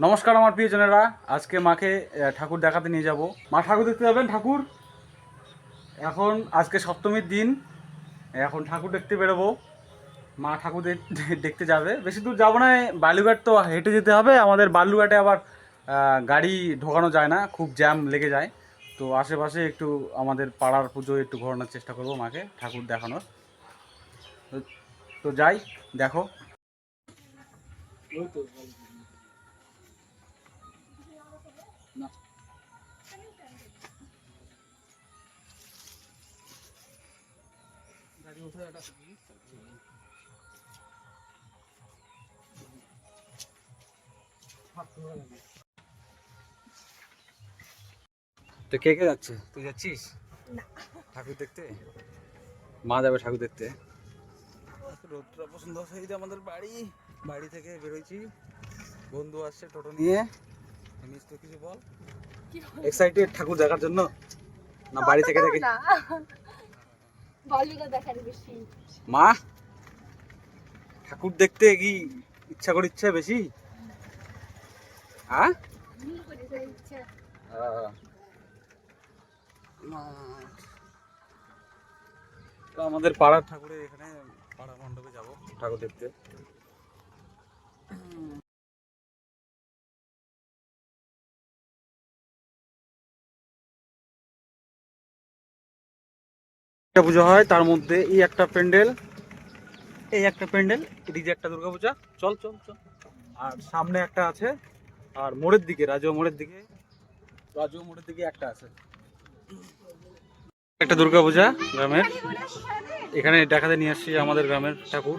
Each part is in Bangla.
নমস্কার আমার প্রিয়জনেরা, আজকে মাকে ঠাকুর দেখাতে নিয়ে যাব। মা ঠাকুর দেখতে যাবেন, ঠাকুর? এখন আজকে সপ্তমীর দিন এখন ঠাকুর দেখতে বেরোবো। মা ঠাকুর দেখতে যাবে। বেশি দূর যাব না বালুঘাট তো হেঁটে যেতে হবে। আমাদের বালুঘাটে আবার গাড়ি ঢোকানো যায় না, খুব জ্যাম লেগে যায়। তো আশেপাশে একটু আমাদের পাড়ার পুজো একটু ঘোরানোর চেষ্টা করব মাকে, ঠাকুর দেখানোর। তো- তো যাই, দেখো। তো কে কে যাচ্ছে? তুই যাচ্ছিস? ঠাকুর দেখতে? মা যাবে ঠাকুর দেখতে। রোদটা পছন্দ এই আমাদের বাড়ি। বাড়ি থেকে বেরোইছি। বন্ধু আসছে টোটো নিয়ে। কিছু বল। এক্সাইটেড ঠাকুর দেখার জন্য? না বাড়ি থেকে দেখার বেশি। মা? ঠাকুর দেখতে কি ইচ্ছা করে ইচ্ছা বেশি? হ্যাঁ। তো আমাদের পাড়ার ঠাকুরের এখানে পাড়া মণ্ডপে যাব ঠাকুর দেখতে। পুজো হয়, তার মধ্যে এই একটা প্যান্ডেল, এই একটা প্যান্ডেল, এদিকে একটা দুর্গাপূজা। চল চল চল। আর সামনে একটা আছে, আর মোড়ের দিকে রাজু মোড়ের দিকে রাজু মোড়ের দিকে একটা আছে। একটা দুর্গাপূজা গ্রামের। এখানে দেখাতে নিয়ে আসছি আমাদের গ্রামের ঠাকুর।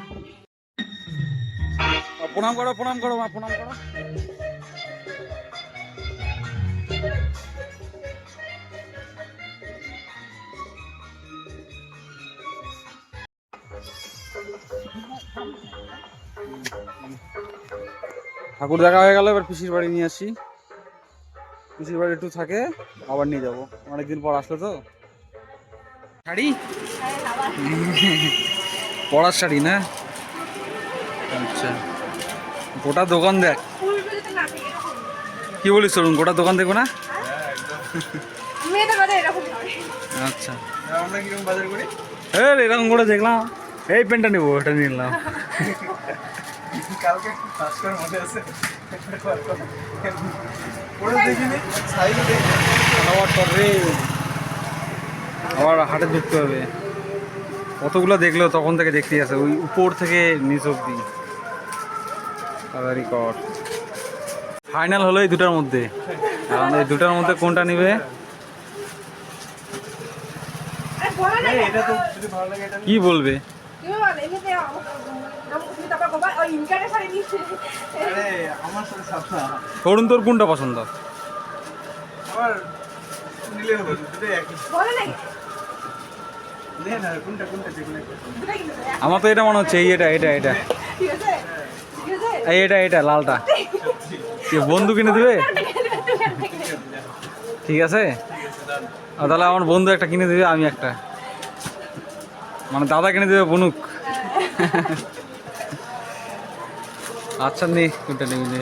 প্রণাম করো প্রণাম করো, মা, প্রণাম করো। ঠাকুর দেখা হয়ে গেল এবার পিসির বাড়ি নিয়ে আসি। পিসির বাড়ি একটু থাকে আবার নিয়ে যাব। অনেকদিন পর আসলো তো। শাড়ি? পড়ার শাড়ি না? আচ্ছা। গোটা দোকান দেখ। কি বলিস তরুণ গোটা দোকান দেখব না? আচ্ছা। এরকম করে দেখলাম। এই পেনটা নেব এটা নিলাম। কালকে কাজকার মধ্যে আছে। পরে দেখিনি সাইডে দেখি। আবার তোর আবার হাটে ঢুকতে হবে। কতগুলো দেখল তখন থেকে দেখতেই আছে ওই উপর থেকে নিচ অব্দি তাড়াতাড়ি কর ফাইনাল হলো এই দুটার মধ্যে। এই দুটার মধ্যে কোনটা নিবে? আরে বলো না এটা তো যদি ভালো লাগে এটা কি বলবে? তরুণ তোর কোনটা পছন্দ? আমার তো এটা মনে হচ্ছে, এই এটা এটা এটা। এই এটা এটা, লালটা। বন্ধু কিনে দিবে? ঠিক আছে? তাহলে আমার বন্ধু একটা কিনে দিবে, আমি একটা। মানে দাদা কিনে দেবে বনুক। আচ্ছা নে কোনটা নেবে নে?